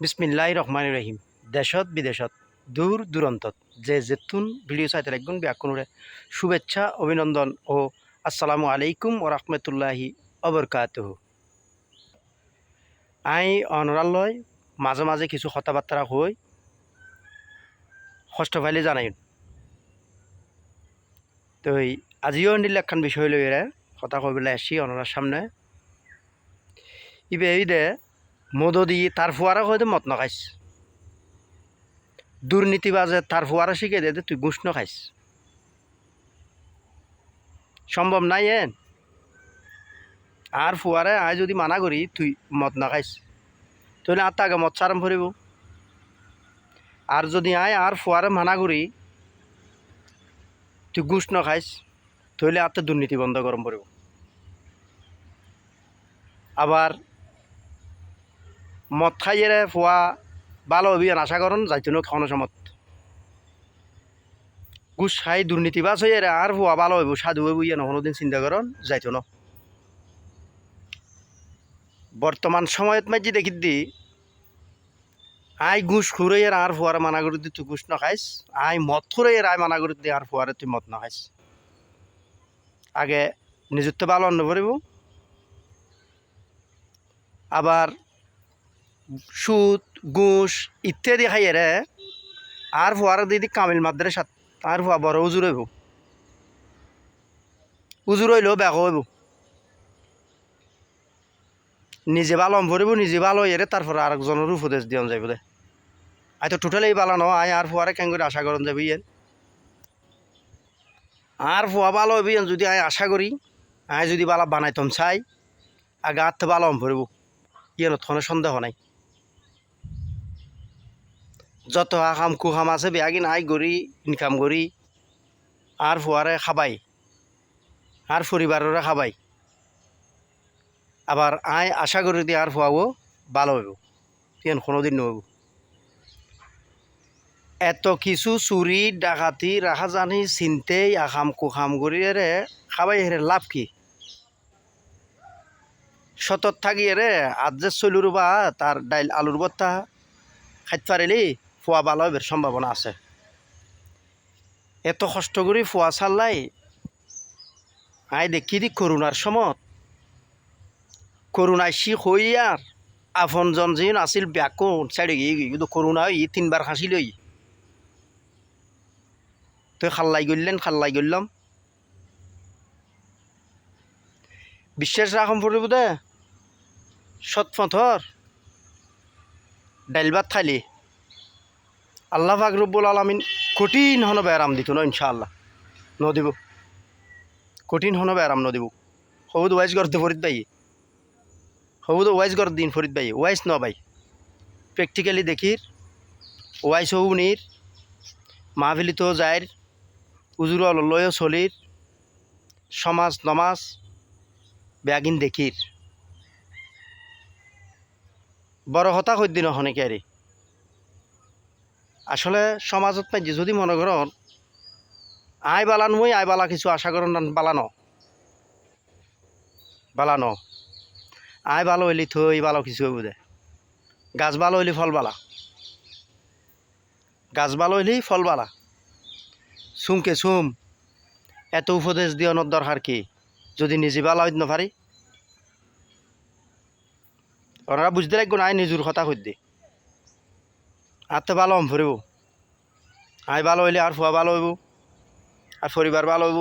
বিসমিল্লাহ রহমান রহিম। দেশত বিদেশত, দূর দূরান্তত। যে জেতুন ভিডিও চাইতে লাগবেন, ব্যাকুণরে শুভেচ্ছা, অভিনন্দন ও আসসালামু আলাইকুম ও রহমতুল্লাহি অবরকাত আই অনরালয়, মাঝে মাঝে কিছু কথাবার্তা হই। কষ্ট পাইলে জানাই তো আজিও নিলে একখান বিষয় লৈ কথা কইবেলাই আসি অনরার সামনে। ইবে এই দে মদ দি তার ফুয়ারা হয়তো মত নখাইস। দুর্নীতিবাজে তার ফুয়ারা শিখে দে তুই ঘুষ খাইস সম্ভব নাই এন? আর ফুয়ারে আয় যদি মানা করি, তুই মদ না খাইস তাহলে আর তাকে মদ চারাম ফুরিব। আর যদি আয় আর ফুয়ারে মানা করি, তুই ঘুষ খাইস তাহলে আর দুর্নীতি বন্ধ গরম পড়ব। আবার মদ খাইয়ে ফুয়া ভালো অভিযান, আশা করুন যাইতো না খাওয়ানো সমত ঘুষ খাই দুর্নীতিবাজ হয়ে রে আর ফুয়া ভালো হইব সাধু হইব ইয়ে দিন চিন্তা করুন যাইতো না বর্তমান সময়ত মাঝি দেখি দি, আই ঘুষ খুঁড়ে এর আর ফুয়ারে মানা করে দি তুই ঘুষ না খাইস আই মদ খুঁড়ে এর আই মানা করে দি আর ফুয়ারে তুই মদ না খাইস আগে নিজের তো ভালো অন্ন পড়িব আবার সুদ, ঘুষ ইত্যাদি খাইয়ে রে আর ফুয়ার দিদি কামিল মাদ্রে সাত আর ফুয়া বড় উজুর হইব উজুর হইলেও বেগ হইব নিজে ভালো হম ভরিব নিজে ভালো এরে তারপর আরেকজনের উপদেশ দিয়ন যাইব দে আই তো টোটালি ভালো ন আই আর ফুয়ারে কেন করে আশা করন যাবি ইয়েন আর ফুয়া ভালো হইব ইয়েন যদি আই আশা করি আই যদি ভালো বানাইতম চাই আগে ভালো হম ভরিব ইয়েনত কোনো সন্দেহ নাই। যত আকাম কুকাম আছে বেয়াগিন আই গড়ি ইনকাম করি আর ফুয়ারে খাবাই। আর পরিবাররে খাবাই। আবার আই আশা করি দিয়ে আর ফুয়াবো ভালো হইব। কেন কোনোদিন নহইব এত কিছু চুরি ডাকাতি রাখা জানি চিনতেই আকাম কুকাম করি রে খাবাই হেরে লাভ কি? সতত থাকি রে আজ যে চলুর বা তার ডাইল আলুর বত্তা। খাইতে পারিলি ফুয়া ভালো হইবার সম্ভাবনা আছে। এত কষ্ট করে ফুয়া চাল্লাই আই দেখি দি করোনার সমত? করোনায় হই আর আপনজন যিন আছিল ব্যাকুন চাইডে গিয়ে কিন্তু করোনা হই তিনবার হাসিল হই তুই খাল্লাই গললেন খাল্লাই গললাম বিশ্বাস রাখম পড়িব দে সৎপথর ডাইল ভাত আল্লাহ পাক রব্বুল আলমিন কঠিন হনবে আরাম দিত ন, ইনশাআল্লাহ। নদিব কঠিন হনবে আরাম নদিব সবুদ ওয়াইজ করতে ফরিদ বাই সবুদ ওয়াইজ কর দিন ফরিদ বাই ওয়াইজ ন বাই প্র্যাকটিক্যালি দেখির, ওয়াইজ হৌ নির মাহফিলিত যাইর, উজুর লয় চলির, সমাজ নমাজ, বেয়াগিন দেখির। বড় হতা সদ্য হনেকে আরে? আসলে সমাজত পাই যদি মনে করন, আই বালান মই, আই বালা কিছু আশা করন বালানো। বালানো। আই ভালো হইলি থই ভালো কিছু হইব দে। গাছ ভালো হইলি ফল বালা। গাছ ভালো হইলি ফল বালা। চুমকে চুম এত উপদেশ দিয়নোর দরকার কি? যদি নিজে ভালো হইতে নপারি ওনারা বুঝতে লাগবো না নিজের কথা কই আর তো ভালো হম ফুরিব আই ভালো হইলে আর ফুয়া ভালো হইব। আর পরিবার ভালো হইব।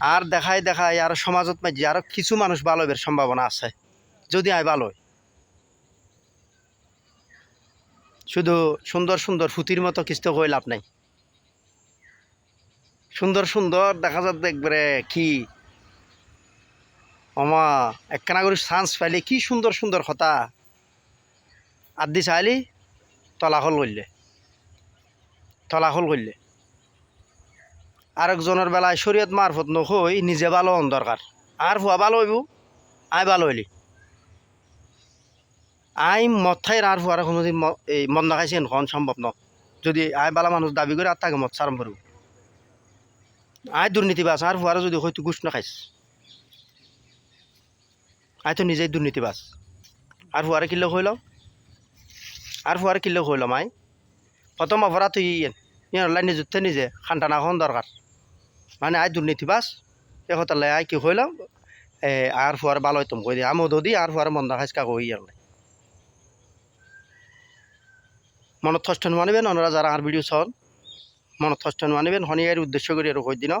আর দেখাই দেখাই আর সমাজত মাঝে আরও কিছু মানুষ ভালো হইবার সম্ভাবনা আছে। যদি আই ভালো হয়। শুধু সুন্দর সুন্দর ফুতির মতো কিছু কই লাভ নাই। সুন্দর সুন্দর দেখা যাচ্ছে একবারে কি অমা একখানা করে চান্স পাইলে কি সুন্দর সুন্দর কথা। আর দি চাইলি। তলাহল করলে। তলাহল করলে। আরেকজনের বেলায় শরীয়ত মারফত নকই নিজে ভালো হন দরকার। আর ভুয়া ভালো হইব? আই ভালো হইলি। আই মদ খাই আর ভুয়ার কোনোদিন এই মদ না খাইছে এখন সম্ভব ন যদি আই বালা মানুষ দাবি করে আর তাকে মদ সারাম করব আই দুর্নীতিবাজ, আর ভুয়ারে যদি হয়তো গুছ না খাইস আই তো নিজেই দুর্নীতিবাজ। আর ভুয়ারে কিলো হইল? আর ফুয়ার কিলো কইলাম আই প্রথম অপরাধ তুই ইয়ার লাইনে জুতে নিজে খান্টা না হন দরকার মানে আই দুর্নীতি বাস এ কথা লাই আই কি কইলাম এ আর ফুয়ার ভালো তুম কই দি, আমি দি আর ফুয়ার মন্দা খাইসকা কই ইয়ার মনত কষ্ট মানিবেন ওনারা যারা আর ভিডিও চান। মনত কষ্ট মানিবেন শনিয়ার উদ্দেশ্য করে আর কই দিন।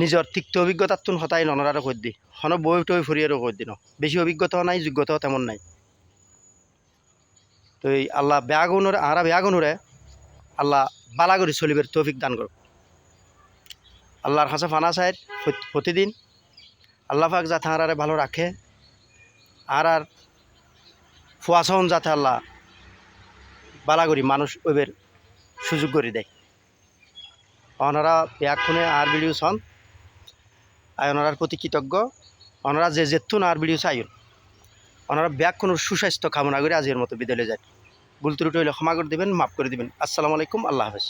নিজৰ তিক্ত অভিজ্ঞতার তুন হতাই ননরারে কই দি হন বই টই ফুরি আর কই দিন। বেশি অভিজ্ঞতাও নাই, যোগ্যতাও তেমন নাই। তো এই আল্লাহ বেয়া গুণরে আরা বেয়া গুণরে আল্লাহ বালা করে চলিবের তৌফিক দান করুক। আল্লাহর কাছে ফানা সাহেব প্রতিদিন আল্লাহ পাক যাতে আরারে ভালো রাখে আর আর ফুয়াশন যাতে আল্লাহ বালা করি মানুষ ওইবের সুযোগ করে দেয়। ওনারা ব্যাগখনে আর ভিডিও চান আর ওনারার প্রতি কৃতজ্ঞ। ওনারা যে যেতুন আর ভিডিও চাইন ওনারা ব্যাগ কোনো সুস্বাস্থ্য কামনা করে আজকের মতো বিদ্যালয়ে যায় ভুল ত্রুটি হইলে ক্ষমা করে দেবেন মাফ করে দেবেন। আসসালামু আলাইকুম আল্লাহ হাফেজ।